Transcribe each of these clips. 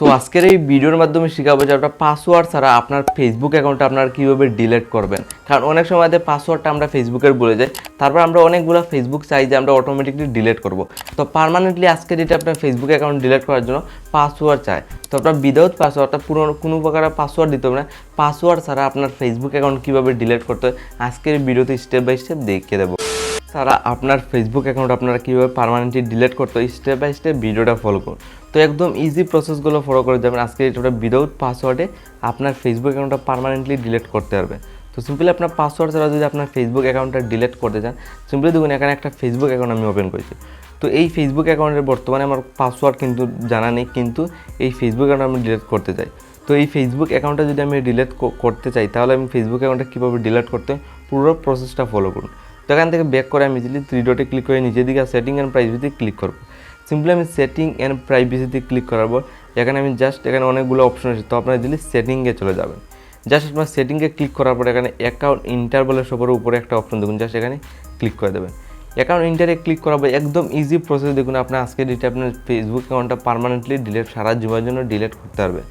So আজকের এই ভিডিওর মাধ্যমে শেখাবো যে আপনার পাসওয়ার্ড ছাড়া আপনার ফেসবুক অ্যাকাউন্টটা আপনারা কীভাবে ডিলেট করবেন। কারণ অনেক সময় পাসওয়ার্ডটা আমরা ফেসবুকের বলে যাই। তারপর আমরা অনেকগুলো ফেসবুক চাই যে আমরা অটোমেটিকলি ডিলেট করব। তো পারমানেন্টলি আজকে যেটা আপনার ফেসবুক অ্যাকাউন্ট ডিলিট করার জন্য পাসওয়ার্ড চায় তো আপনার উইদাউট পাসওয়ার্ডটা পুরো কোনো প্রকার পাসওয়ার্ড দিতে হবে না। পাসওয়ার্ড ছাড়া আপনার ফেসবুক অ্যাকাউন্ট কীভাবে ডিলেট করতে হয়, আজকের ভিডিওতে স্টেপ বাই স্টেপ দেখিয়ে দেবো। তারা আপনার ফেসবুক অ্যাকাউন্ট আপনারা কীভাবে পারমানেন্টলি ডিলিট করতে স্টেপ বাই স্টেপ ভিডিওটা ফলো করুন। তো একদম ইজি প্রসেসগুলো ফলো করে যাবেন। আজকে এটা উইদাউট পাসওয়ার্ডে আপনার ফেসবুক অ্যাকাউন্টটা পারমানেন্টলি ডিলিট করতে পারবে তো সিম্পলি আপনার পাসওয়ার্ড ছাড়া যদি আপনার ফেসবুক অ্যাকাউন্টটা ডিলিট করতে চান সিম্পলি দেখুন, এখানে একটা ফেসবুক অ্যাকাউন্ট আমি ওপেন করেছি। তো এই ফেসবুক অ্যাকাউন্টের বর্তমানে আমার পাসওয়ার্ড কিন্তু জানা নেই, কিন্তু এই ফেসবুক অ্যাকাউন্ট আমি ডিলিট করতে চাই। তো এই ফেসবুক অ্যাকাউন্টটা যদি আমি ডিলিট করতে চাই, তাহলে আমি ফেসবুক অ্যাকাউন্টটা কীভাবে ডিলিট করতে পুরো প্রসেসটা ফলো করুন। তো এখান থেকে ব্যাক করে আমি ইজিলি থ্রি ডটে ক্লিক করে নিচের দিকে সেটিং অ্যান্ড প্রাইভেসিতে ক্লিক করব। সিম্পলি আমি সেটিং অ্যান্ড প্রাইভেসিতে ক্লিক করার পর, এখানে আমি জাস্ট এখানে অনেকগুলো অপশন আছে। তো আপনারা ইজিলি সেটিংয়ে চলে যাবেন। জাস্ট আপনার সেটিংয়ে ক্লিক করার পর এখানে অ্যাকাউন্ট ইন্টারভেলের সবার উপরে একটা অপশন দেখুন জাস্ট এখানে ক্লিক করে দেবেন। অ্যাকাউন্ট ইন্টারে ক্লিক পর একদম ইজি প্রসেস দেখুন আপনার আজকে ডেটে আপনার ফেসবুক অ্যাকাউন্টটা পারমানেন্টলি ডিলেট সারা জীবনের জন্য ডিলেট করতে পারবে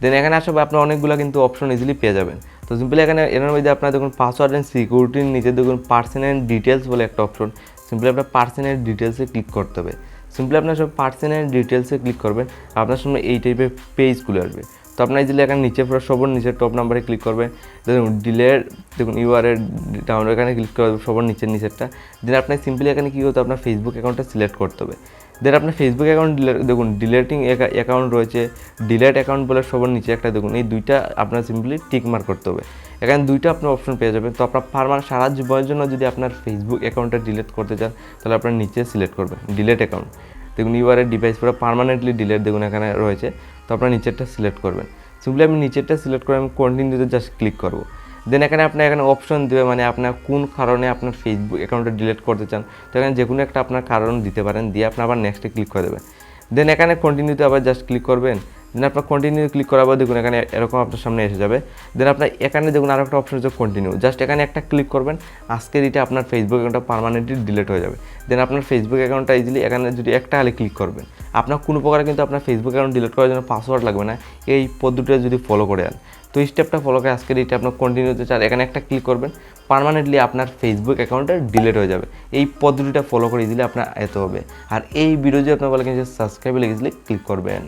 দেন এখানে আসলে আপনার অনেকগুলো কিন্তু অপশন ইজিলি পেয়ে যাবেন। তো সিম্পলি এখানে এর মধ্যে আপনার দেখুন পাসওয়ার্ড অ্যান্ড সিকিউরিটির নিচে দেখুন পার্সোনাল ডিটেলস বলে একটা অপশন সিম্পলি আপনার পার্সোনাল ডিটেলসে ক্লিক করতে হবে। সিম্পলি আপনার সব পার্সোনাল ডিটেলসে ক্লিক করবেন, আপনার সামনে এই টাইপের পেজ খুলে আসবে। তো আপনার ইজিলি এখানে নিচে পুরো সবার নিচে টপ নাম্বারে ক্লিক করবেন। দেখুন ডিলের দেখুন ইউআরএ ডাউন এখানে ক্লিক করে সবার নিচের নিচেরটা। দেন আপনার সিম্পলি এখানে কী করতে আপনার ফেসবুক অ্যাকাউন্টটা সিলেক্ট করতে হবে। দেন আপনার ফেসবুক অ্যাকাউন্ট দেখুন ডিলেটিং অ্যাকাউন্ট রয়েছে। ডিলেট অ্যাকাউন্ট বলে সবার নিচে একটা, দেখুন, এই দুইটা আপনার সিম্পলি টিক মার্ক করতে হবে। এখানে দুইটা আপনার অপশন পেয়ে যাবেন। তো আপনার পারমান সারা জীবনের জন্য যদি আপনার ফেসবুক অ্যাকাউন্টটা ডিলেট করতে চান, তাহলে আপনার নিচে সিলেক্ট করবেন ডিলেট অ্যাকাউন্ট দেখুন ইউআরের ডিভাইস পুরো পারমানেন্টলি ডিলেট দেখুন, এখানে রয়েছে। তো আপনার নিচেরটা সিলেক্ট করবেন। সিম্পলি আমি নিচেরটা সিলেক্ট করে আমি কন্টিনিউতে জাস্ট ক্লিক করব। দেন এখানে আপনার এখানে অপশন দেবে মানে আপনার কোন কারণে আপনার ফেসবুক অ্যাকাউন্টটা ডিলিট করতে চান। তো এখানে যে কোনো একটা আপনার কারণ দিতে পারেন, দিয়ে আপনি আবার নেক্সটে ক্লিক করে দেবেন দেন এখানে কন্টিনিউতে আবার জাস্ট ক্লিক করবেন। দেন আপনার কন্টিনিউ ক্লিক করার পর দেখুন এখানে এরকম আপনার সামনে এসে যাবে। দেন আপনার এখানে দেখুন আরও একটা অপশন হচ্ছে কন্টিনিউ জাস্ট এখানে একটা ক্লিক করবেন, আজকের এটা আপনার ফেসবুক অ্যাকাউন্টটা পারমানেন্টলি ডিলিট হয়ে যাবে। দেন আপনার ফেসবুক অ্যাকাউন্টটা ইজিলি এখানে যদি একটা হালে ক্লিক করবেন। আপনার কোনো প্রকারে কিন্তু আপনার ফেসবুক অ্যাকাউন্ট ডিলিট করার জন্য পাসওয়ার্ড লাগবে না। এই পদ্ধতিটা যদি ফলো করে আন তো এই স্টেপটা ফলো করে আজকের এটা আপনার কন্টিনিউতে চান এখানে একটা ক্লিক করবেন পারমানেন্টলি আপনার ফেসবুক অ্যাকাউন্টটা ডিলিট হয়ে যাবে। এই পদ্ধতিটা ফলো করে ইজিলি আপনার এত হবে। আর এই ভিডিও যদি আপনার বলে কিন্তু সাবস্ক্রাইবে লেগে ক্লিক করবেন।